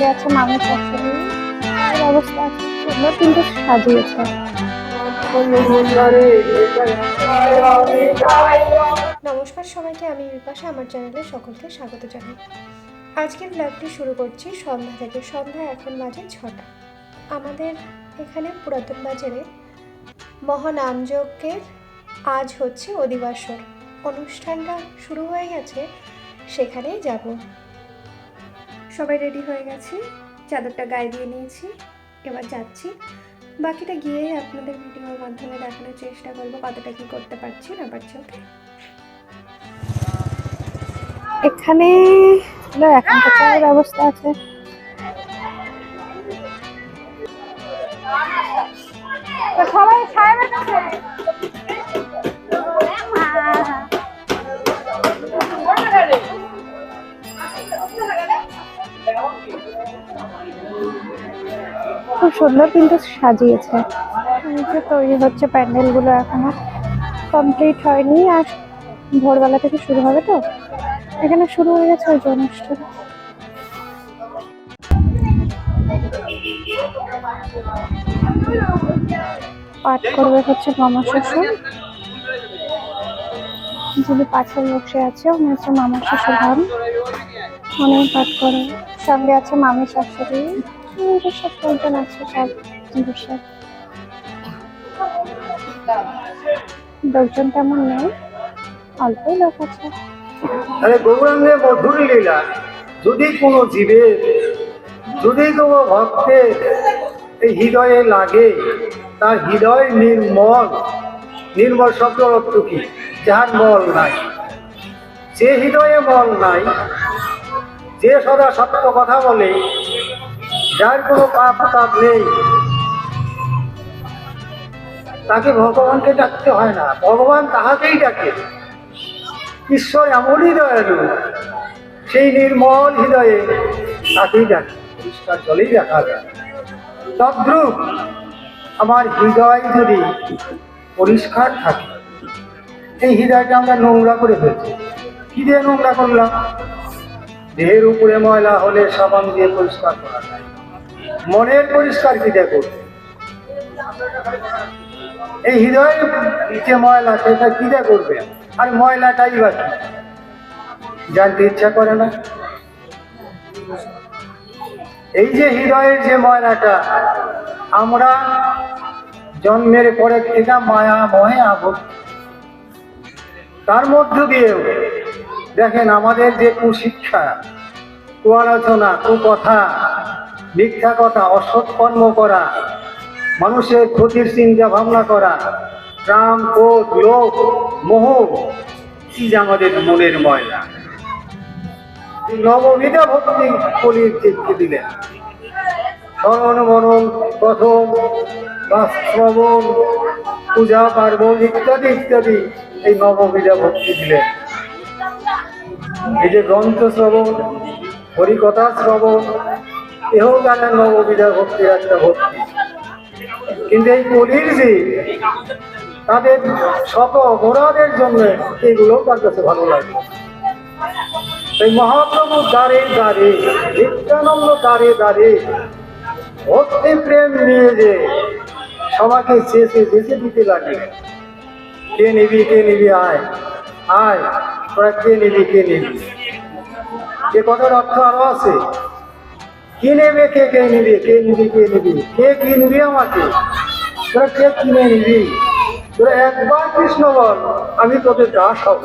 সঙ্গে আছে শাশুড়ি এর অবস্থা আছে সুন্দর, কিন্তু সাজিয়েছে। নমস্কার সবাইকে, আমি বিপাশা, আমার চ্যানেলে সকলকে স্বাগত জানাই। আজকের ব্লগটি শুরু করছি সন্ধ্যা থেকে। সন্ধ্যা এখন বাজে ছটা। আমাদের এখানে পুরাতন বাজারে মহানামযজ্ঞের আজ হচ্ছে অধিবাসর। অনুষ্ঠানটা শুরু হয়ে গেছে, সেখানেই যাব। সবাই রেডি হয়ে গেছি। চাদরটা গায়ে দিয়ে নিয়েছি। এবার যাচ্ছি। বাকিটা গিয়েই আপনাদের ভিডিওর মাধ্যমে দেখানোর চেষ্টা করব কতটা কি করতে পারছি না পারছি ওকে এখানে এখন চায়ের ব্যবস্থা আছে। সবাই সাহেবের কাছে? খুব সুন্দর কিন্তু সাজিয়েছে। যে তৈরি হচ্ছে প্যান্ডেলগুলো এখনও কমপ্লিট হয়নি আর ভোরবেলা থেকে শুরু হবে তো। এখানে শুরু হয়ে গেছে ওই অনুষ্ঠান পাঠ করবে হচ্ছে মামা শ্বশুর। যিনি পাঠে বসে আছে, উনি হচ্ছে মামা শ্বশুর হন উনি পাঠ করেন সঙ্গে আছে মামি শাশুড়ি। লোকজন তেমন নেই, অল্পই লোক আছে। আরে গৌরাঙ্গে মধুর লীলা, যদি কোনো জীবের যদি কোনো ভক্তের এই হৃদয়ে লাগে, তার হৃদয় নির্মল নির্মল শব্দ অর্থ কি? যার মল নাই। যে হৃদয়ে মল নাই, যে সদা সত্য কথা বলে যার কোনো পাপ তাপ নেই, তাকে ভগবানকে ডাকতে হয় না। ভগবান তাহাকেই ডাকে। ঈশ্বর এমনই দয়ালু, সেই নির্মল হৃদয়ে তাকেই ডাকে। পরিষ্কার জলেই দেখা যায়। তদ্রূপ আমার হৃদয় যদি পরিষ্কার থাকে, এই হৃদয়টা আমরা নোংরা করে ফেলছি। কি দিয়ে নোংরা করলাম? দেহের উপরে ময়লা হলে সাবান দিয়ে পরিষ্কার করা যায়। মনের পরিষ্কার কি করবে এই হৃদয়ের যে ময়লা সেটা কি দিয়ে করবে? আর ময়লাটাই বা কি? জানতে ইচ্ছা করে না? এই যে হৃদয়ের যে ময়লাটা, আমরা জন্মের পরে থেকে মায়া মহে আবদ্ধ। তার মধ্য দিয়েও দেখেন আমাদের যে কুশিক্ষা, কুয়ালোচনা, কুকথা মিথ্যা কথা, অসৎ কর্ম করা, মানুষের ক্ষতির চিন্তা ভাবনা করা কাম ক্রোধ, লোভ, মোহ, কি যে আমাদের মনের ময়লা। নববিধা ভক্তি কলির চিত্তে দিলেন। স্মরণ মনন কথন বা শ্রবণ, পূজা, পার্বণ ইত্যাদি ইত্যাদি এই নববিধা ভক্তি দিলেন। এই যে গ্রন্থ শ্রবণ, হরিকথা শ্রবণ এও গানের নববিধা ভক্তির একটা ভক্তি। কিন্তু এই কলির যে তাদের শত অপরাধের জন্য এগুলো তার কাছে ভালো লাগে। এই মহাপ্রভু দ্বারে দ্বারে, নিত্যানন্দ দ্বারে দ্বারে, ভক্তি প্রেম নিয়ে যে সবাইকে চেষে বেঁচে দিতে লাগে। কে নিবি কে নিবি, আয় আয়, তোরা কে নিবি কে নিবি? এ কথার অর্থ আরও আছে। কি নেবে কে কে নিবি কে নিবি কে নিবি? কে কি নিবি আমাকে? তোরা কে কিনে নিবি? তোরা একবার কৃষ্ণ বল, আমি তোদের দাস হব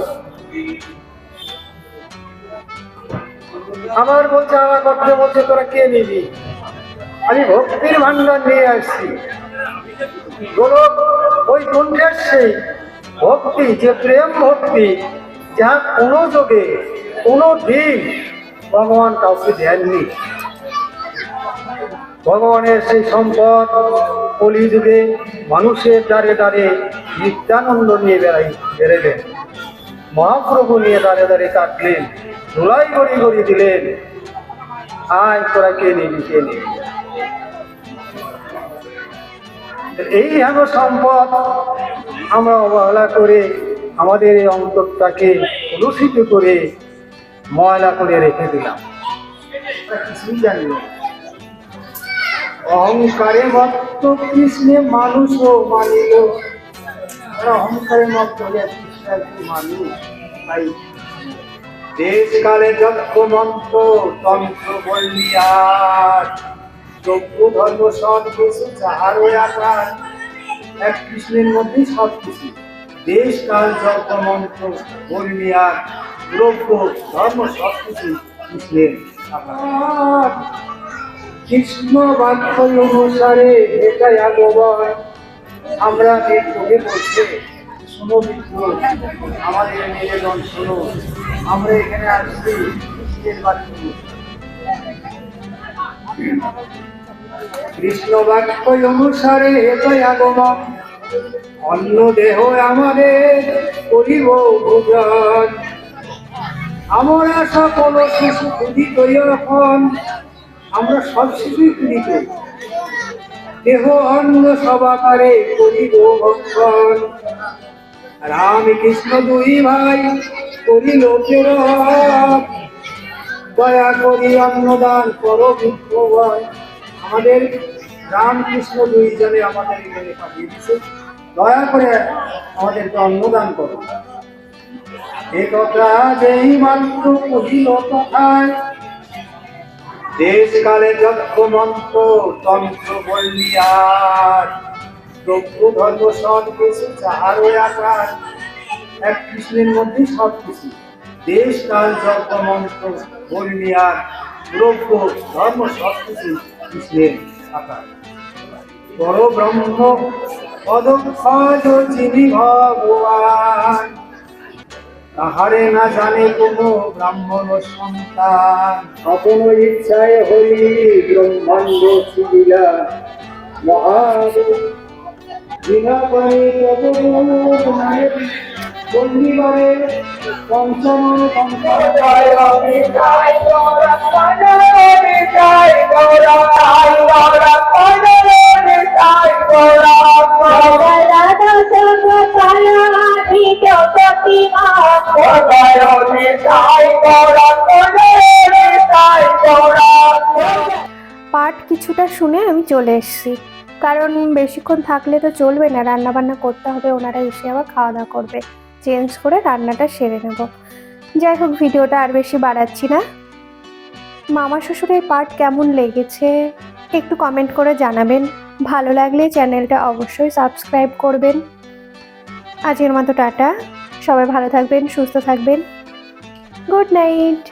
আবার বলছে, আমার করতে বলছে, তোরা কে নিবি? আমি ভক্তির ভান্ডার নিয়ে আসছি। গোলক ওই কুণ্ডের সেই ভক্তি, যে প্রেম ভক্তি যা কোনো যোগে, কোনো দিন ভগবান কাউকে দেননি। ভগবানের সেই সম্পদ কলিযুগে মানুষের দ্বারে দ্বারে নিত্যানন্দ নিয়ে বেড়াই বেড়েলেন মহাপ্রভু নিয়ে দাঁড়ে দাঁড়িয়ে কাটলেন, ধুলাই গড়ি গড়ি দিলেন। আয় তোরা কে নিবি কে নিবি এই হেন সম্পদ আমরা অবহেলা করে আমাদের এই অন্তরটাকে কলুষিত করে ময়লা করে রেখে দিলাম। কিছুই জানি না। অহংকারে মত্ত কৃষ্ণে মানুষও মানিল। অহংকারে মত্ত হলে কৃষ্ণ মানুষ। তাই দেশ কালে যজ্ঞ মন্ত্র, তন্ত্র বলিয়ার যজ্ঞ, ধর্ম সব কিছু যাহার আকার এক কৃষ্ণের মধ্যে সব কিছু। দেশ কাল যজ্ঞ মন্ত্র বলিয়ার দ্রব্য ধর্ম সব কিছু কৃষ্ণের। আকার কৃষ্ণ বাক্য অনুসারে এটাই আগমন। আমরা বিদ্রোহে বলছে শোনো বিদ্রোহ আমাদের নিবেদন শোনো। আমরা এখানে আসছি কৃষ্ণ বাক্য। অনুসারে এটাই আগমন। অন্য দেহ আমাদের করিব ভোজন। আমরা সকল শিশু ক্ষুদিত এখন। আমরা সব শিশুই ক্ষুদিত দেহ অন্ন সবাকারে করিব ভক্ষণ। রামকৃষ্ণ দুই ভাই করিল দয়া করি অন্নদান করো বিক্ষোভন আমাদের রামকৃষ্ণ দুইজনে আমাদের এখানে পাঠিয়ে দিচ্ছে দয়া করে আমাদেরকে অন্নদান করো। এ কথা যেই মাত্র কহিল কথায় দেশ কালে যজ্ঞ মন্ত্র তন্ত্র বলিয়ার দ্রব্য ধর্ম সব কিছু যাহার আকার, এক কৃষ্ণের মধ্যে সব কিছু। দেশ কাল যজ্ঞ মন্ত্র বলিয়ার দ্রব্য ধর্ম সব কিছু কৃষ্ণের আকার। বড় ব্রহ্ম পদক্ষজ যিনি ভগবান। তাহারে না জানে কোনো ব্রাহ্মণ সন্তান। আপন ইচ্ছায় হলি ব্রহ্মাণ্ড ছিলা মহাদেব বিনা পানি বন্দিবারে পঞ্চম পার্ট কিছুটা শুনে আমি চলে এসেছি। কারণ বেশিক্ষণ থাকলে তো চলবে না রান্না বান্না করতে হবে, ওনারা এসে আবার খাওয়া দাওয়া করবে। চেঞ্জ করে রান্নাটা সেরে নেব। যাই হোক, ভিডিওটা আর বেশি বাড়াচ্ছি না। মামা শ্বশুরের পার্ট কেমন লেগেছে একটু কমেন্ট করে জানাবেন। ভালো লাগলে চ্যানেলটা অবশ্যই সাবস্ক্রাইব করবেন। আজকের মতো টাটা। সবাই ভালো থাকবেন সুস্থ থাকবেন। Good night.